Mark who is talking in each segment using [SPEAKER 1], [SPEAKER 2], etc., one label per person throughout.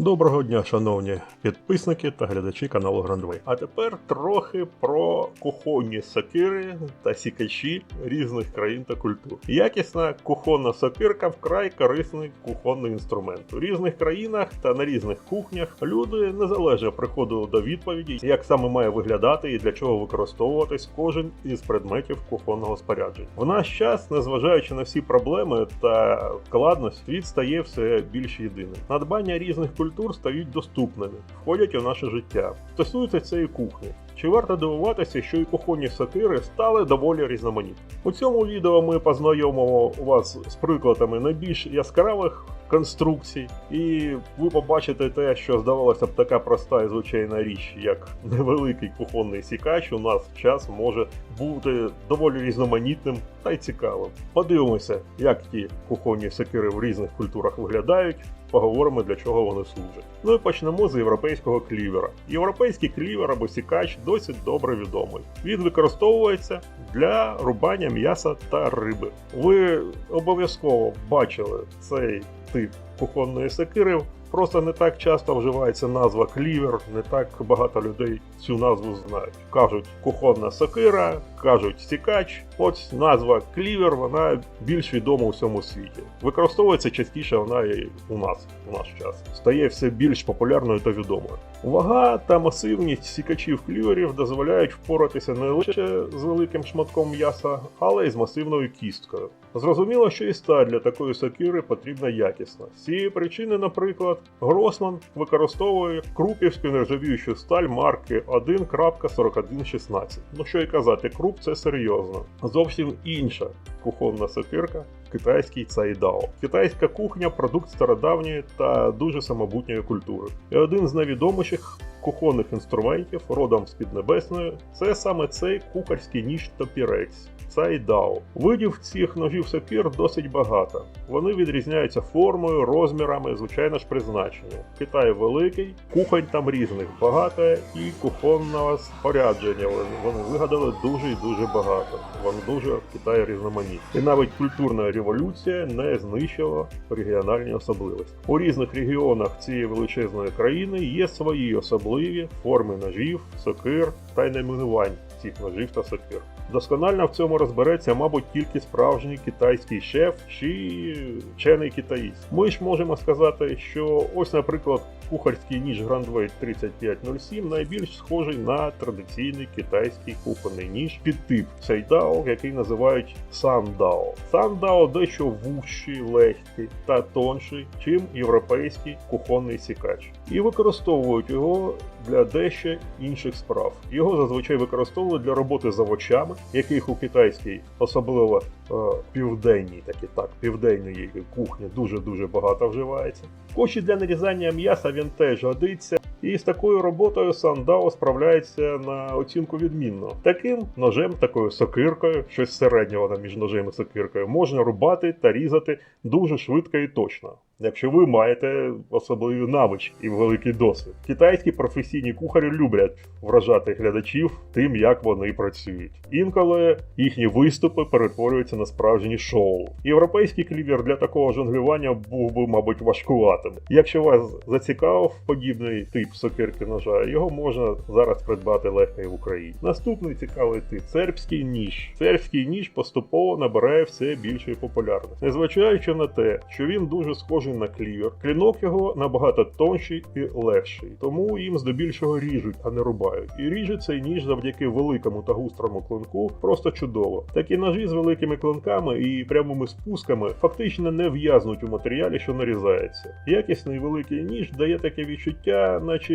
[SPEAKER 1] Доброго дня, шановні підписники та глядачі каналу Грандвей. А тепер трохи про кухонні сокири та сікачі різних країн та культур. Якісна кухонна сокирка вкрай корисний кухонний інструмент. У різних країнах та на різних кухнях люди незалежно приходили до відповіді, як саме має виглядати і для чого використовуватись кожен із предметів кухонного спорядження. В наш час, незважаючи на всі проблеми та складності, світ стає все більш єдиним. Надбання різних культур стають доступними, входять у наше життя. Стосується цієї кухні. Чи варто дивуватися, що і кухонні сатири стали доволі різноманітні? У цьому відео ми познайомимо вас з прикладами найбільш яскравих конструкцій, і ви побачите те, що здавалося б така проста і звичайна річ, як невеликий кухонний сікач, у нас час може бути доволі різноманітним та й цікавим. Подивимося, як ті кухонні сокири в різних культурах виглядають. Поговоримо для чого вони служать. Ну і почнемо з європейського клівера. Європейський клівер або сікач досить добре відомий. Він використовується для рубання м'яса та риби. Ви обов'язково бачили цей тип кухонної секири. Просто не так часто вживається назва клівер, не так багато людей цю назву знають. Кажуть кухонна сокира, кажуть сікач. От назва клівер, вона більш відома у всьому світі. Використовується частіше вона і у нас у наш час. Стає все більш популярною та відомою. Вага та масивність сікачів кліверів дозволяють впоратися не лише з великим шматком м'яса, але й з масивною кісткою. Зрозуміло, що і сталь для такої сокири потрібна якісна. З цієї причини, наприклад, Гросман використовує крупівську нержавіючу сталь марки 1.4116. Ну що й казати, круп це серйозно. Зовсім інша кухонна сатирка. китайський цайдао. Китайська кухня продукт стародавньої та дуже самобутньої культури. І один з найвідоміших кухонних інструментів родом з Піднебесної це саме цей кухарський ніж топірець. Цайдао. Видів цих ножів сокир досить багато. Вони відрізняються формою, розмірами, звичайно ж призначенням. Китай великий, кухонь там різних багато і кухонного спорядження. Вони, вигадали дуже і дуже багато. Вони дуже в Китаї різноманітні. І навіть культурна революція не знищила регіональні особливості. У різних регіонах цієї величезної країни є свої особливі форми ножів, сокир та й найменувань цих ножів та сокир. Досконально в цьому розбереться, мабуть, тільки справжній китайський шеф чи вчений китаїст. Ми ж можемо сказати, що ось, наприклад, кухарський ніж Grandway 3507 найбільш схожий на традиційний китайський кухонний ніж під тип Сайдао, який називають Сандао. Сандао дещо вужчий, легкий та тонший, чим європейський кухонний сікач, і використовують його для дещо інших справ. Його зазвичай використовують для роботи з овочами, яких у китайській, особливо е, південній, такі так, південної кухні дуже дуже багато вживається. Коші для нарізання м'яса він теж годиться. І з такою роботою Сандао справляється на оцінку відмінно. Таким ножем, такою сокиркою, щось середнього між ножем і сокиркою, можна рубати та різати дуже швидко і точно. Якщо ви маєте особливі навички і великий досвід, китайські професійні кухарі люблять вражати глядачів тим, як вони працюють. Інколи їхні виступи перетворюються на справжні шоу. Європейський клівер для такого жонглювання був би, мабуть, важкуватим. Якщо вас зацікавив подібний тип сокирки ножа, його можна зараз придбати легко і в Україні. Наступний цікавий тип сербський ніж. Сербський ніж поступово набирає все більшої популярності, незважаючи на те, що він дуже схожий на клівер. Клінок його набагато тонший і легший, тому їм здебільшого ріжуть, а не рубають. І ріже цей ніж завдяки великому та густрому клинку просто чудово. Такі ножі з великими клинками і прямими спусками фактично не в'язнуть у матеріалі, що нарізається. Якісний великий ніж дає таке відчуття, наче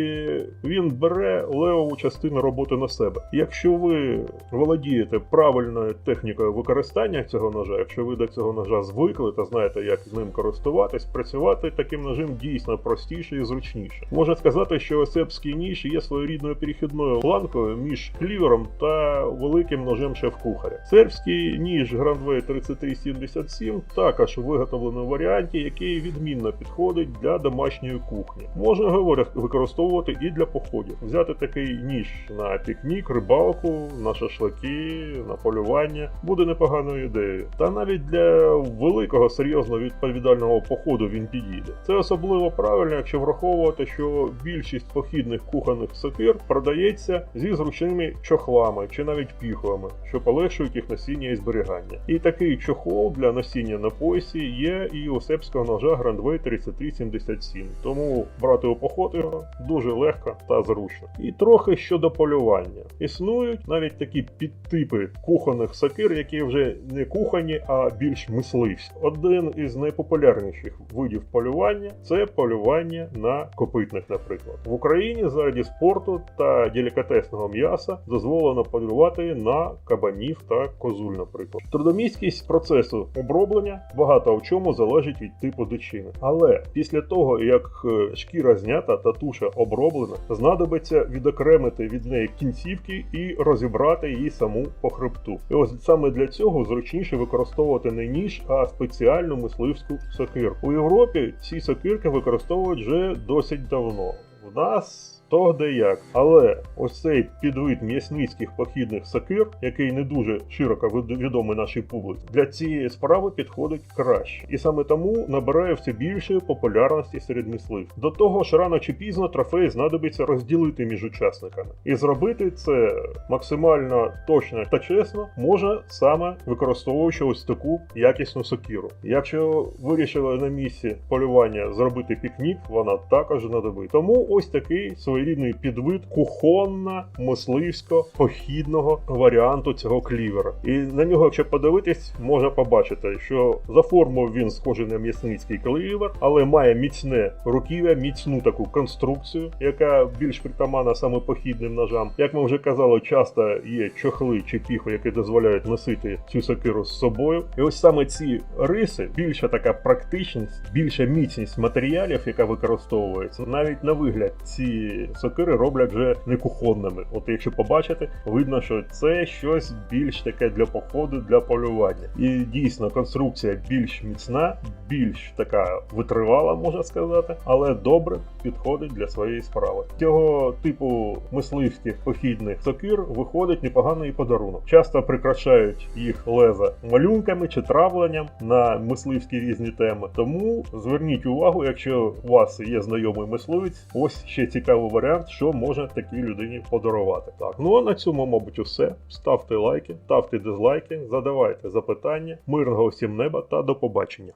[SPEAKER 1] він бере левову частину роботи на себе. Якщо ви володієте правильною технікою використання цього ножа, якщо ви до цього ножа звикли та знаєте, як ним користуватись, працювати таким ножем дійсно простіше і зручніше. Можна сказати, що осепський ніж є своєрідною перехідною планкою між клівером та великим ножем шеф-кухаря. Сербський ніж Grandway 3377 також виготовлений у варіанті, який відмінно підходить для домашньої кухні. Можна говоря використовувати і для походів. Взяти такий ніж на пікнік, рибалку, на шашлики, на полювання буде непоганою ідеєю. Та навіть для великого серйозного відповідального походу в він підійде. Це особливо правильно, якщо враховувати, що більшість похідних кухонних сокир продається зі зручними чохлами чи навіть піхвами, що полегшують їх носіння і зберігання. І такий чохол для носіння на поясі є і у сербського ножа Grandway 3377, тому брати у поход його дуже легко та зручно. І трохи щодо полювання. Існують навіть такі підтипи кухонних сокир, які вже не кухонні, а більш мисливські. Один із найпопулярніших видів полювання це полювання на копитних, наприклад. В Україні заради спорту та делікатесного м'яса дозволено полювати на кабанів та козуль, наприклад. Трудомісткість процесу оброблення багато в чому залежить від типу дичини. Але після того, як е, шкіра знята та туша оброблена, знадобиться відокремити від неї кінцівки і розібрати її саму по хребту. І ось саме для цього зручніше використовувати не ніж, а спеціальну мисливську сокирку. У Європі ці сокирки використовують вже досить давно. В нас то де як. Але ось цей підвид м'ясницьких похідних сокир, який не дуже широко відомий нашій публіці, для цієї справи підходить краще. І саме тому набирає все більшої популярності серед мисливців. До того ж, рано чи пізно трофей знадобиться розділити між учасниками. І зробити це максимально точно та чесно може саме використовуючи ось таку якісну сокиру. Якщо вирішили на місці полювання зробити пікнік, вона також знадобить. Тому ось такий своєрідний підвид кухонно-мисливсько-похідного варіанту цього клівера. І на нього, якщо подивитись, можна побачити, що за формою він схожий на м'ясницький клівер, але має міцне руків'я, міцну таку конструкцію, яка більш притаманна саме похідним ножам. Як ми вже казали, часто є чохли чи піхви, які дозволяють носити цю сокиру з собою. І ось саме ці риси, більша така практичність, більша міцність матеріалів, яка використовується, навіть на вигляд ці сокири роблять вже не кухонними. От якщо побачите, видно, що це щось більш таке для походу, для полювання. І дійсно конструкція більш міцна, більш така витривала, можна сказати, але добре підходить для своєї справи. Цього типу мисливських похідних сокир виходить непоганий подарунок. Часто прикрашають їх леза малюнками чи травленням на мисливські різні теми. Тому зверніть увагу, якщо у вас є знайомий мисливець, ось ще цікавий варіант, що може такій людині подарувати. Так, ну а на цьому, мабуть, усе. Ставте лайки, ставте дизлайки, задавайте запитання. Мирного всім неба та до побачення.